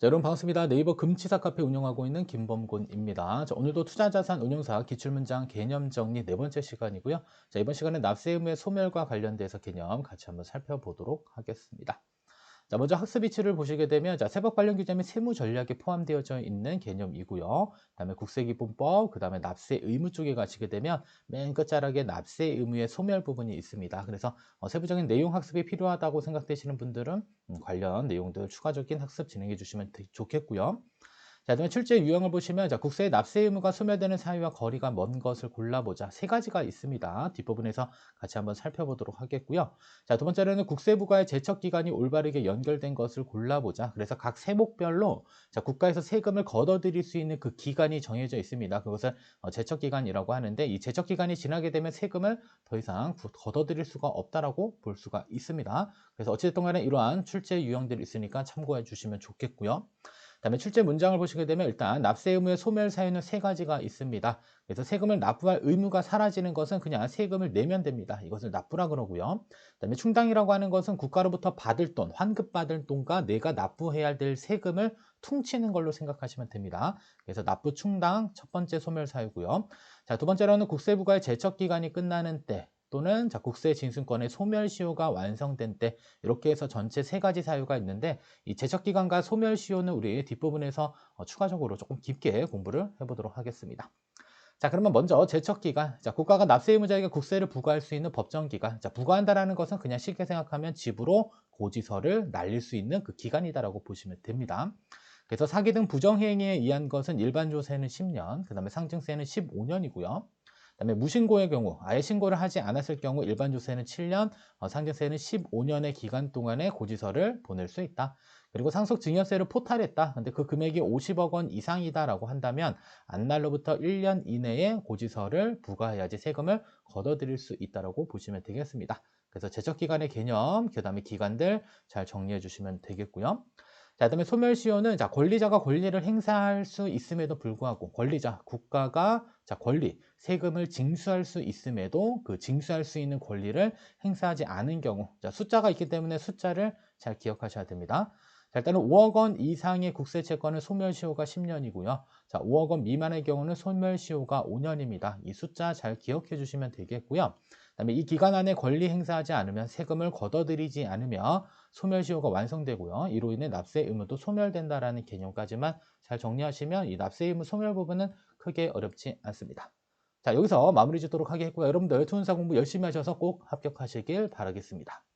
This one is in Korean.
자, 여러분 반갑습니다. 네이버 금치사 카페 운영하고 있는 김범곤입니다. 자, 오늘도 투자자산 운용사 기출문장 개념 정리 네 번째 시간이고요. 자, 이번 시간에 납세 의무의 소멸과 관련돼서 개념 같이 한번 살펴보도록 하겠습니다. 자, 먼저 학습 이치를 보시게 되면 자, 세법 관련 규제 및 세무 전략에 포함되어져 있는 개념이고요. 그다음에 국세기본법, 그다음에 납세 의무 쪽에 가시게 되면 맨 끝자락에 납세 의무의 소멸 부분이 있습니다. 그래서 어, 세부적인 내용 학습이 필요하다고 생각되시는 분들은 음, 관련 내용들 추가적인 학습 진행해 주시면 좋겠고요. 자, 그다음에 출제 유형을 보시면 자, 국세의 납세 의무가 소멸되는 사유와 거리가 먼 것을 골라보자. 세 가지가 있습니다. 뒷부분에서 같이 한번 살펴보도록 하겠고요. 자, 두 번째로는 국세 부과의 제척 기간이 올바르게 연결된 것을 골라보자. 그래서 각 세목별로 자, 국가에서 세금을 걷어들일 수 있는 그 기간이 정해져 있습니다. 그것을 어, 제척 기간이라고 하는데 이 제척 기간이 지나게 되면 세금을 더 이상 걷어들일 수가 없다라고 볼 수가 있습니다. 그래서 어찌됐든 간에 이러한 출제 유형들이 있으니까 참고해 주시면 좋겠고요. 다음에 출제 문장을 보시게 되면 일단 납세 의무의 소멸 사유는 세 가지가 있습니다. 그래서 세금을 납부할 의무가 사라지는 것은 그냥 세금을 내면 됩니다. 이것을 납부라 그러고요. 그다음에 충당이라고 하는 것은 국가로부터 받을 돈, 환급받을 돈과 내가 납부해야 될 세금을 퉁치는 걸로 생각하시면 됩니다. 그래서 납부 충당 첫 번째 소멸 사유고요. 자, 두 번째로는 국세부가의 제척 기간이 끝나는 때 또는 자, 국세 진순권의 소멸시효가 완성된 때 이렇게 해서 전체 세 가지 사유가 있는데 이 제척기간과 소멸시효는 우리 뒷부분에서 어, 추가적으로 조금 깊게 공부를 해보도록 하겠습니다. 자 그러면 먼저 제척기간 자 국가가 납세 의무자에게 국세를 부과할 수 있는 법정기간 자 부과한다라는 것은 그냥 쉽게 생각하면 집으로 고지서를 날릴 수 있는 그 기간이다라고 보시면 됩니다. 그래서 사기 등 부정행위에 의한 것은 일반 조세는 10년, 그 다음에 상증세는 15년이고요. 그다음에 무신고의 경우 아예 신고를 하지 않았을 경우 일반 조세는 7년, 어, 상증세는 15년의 기간 동안에 고지서를 보낼 수 있다. 그리고 상속 증여세를 포탈했다. 근데 그 금액이 50억 원 이상이다라고 한다면 안날로부터 1년 이내에 고지서를 부과해야지 세금을 걷어들일 수 있다라고 보시면 되겠습니다. 그래서 제적 기간의 개념, 그다음에 기간들 잘 정리해 주시면 되겠고요. 자, 그다음에 소멸시효는 자, 권리자가 권리를 행사할 수 있음에도 불구하고 권리자, 국가가 자, 권리, 세금을 징수할 수 있음에도 그 징수할 수 있는 권리를 행사하지 않은 경우 자, 숫자가 있기 때문에 숫자를 잘 기억하셔야 됩니다. 자, 일단은 5억 원 이상의 국세 채권은 소멸시효가 10년이고요. 자, 5억 원 미만의 경우는 소멸시효가 5년입니다. 이 숫자 잘 기억해 주시면 되겠고요. 그다음에 이 기간 안에 권리 행사하지 않으면 세금을 걷어들이지 않으며 소멸시효가 완성되고요. 이로 인해 납세 의무도 소멸된다라는 개념까지만 잘 정리하시면 이 납세 의무 소멸 부분은 크게 어렵지 않습니다. 자 여기서 마무리 짓도록 하겠고요. 여러분들 투혼사 공부 열심히 하셔서 꼭 합격하시길 바라겠습니다.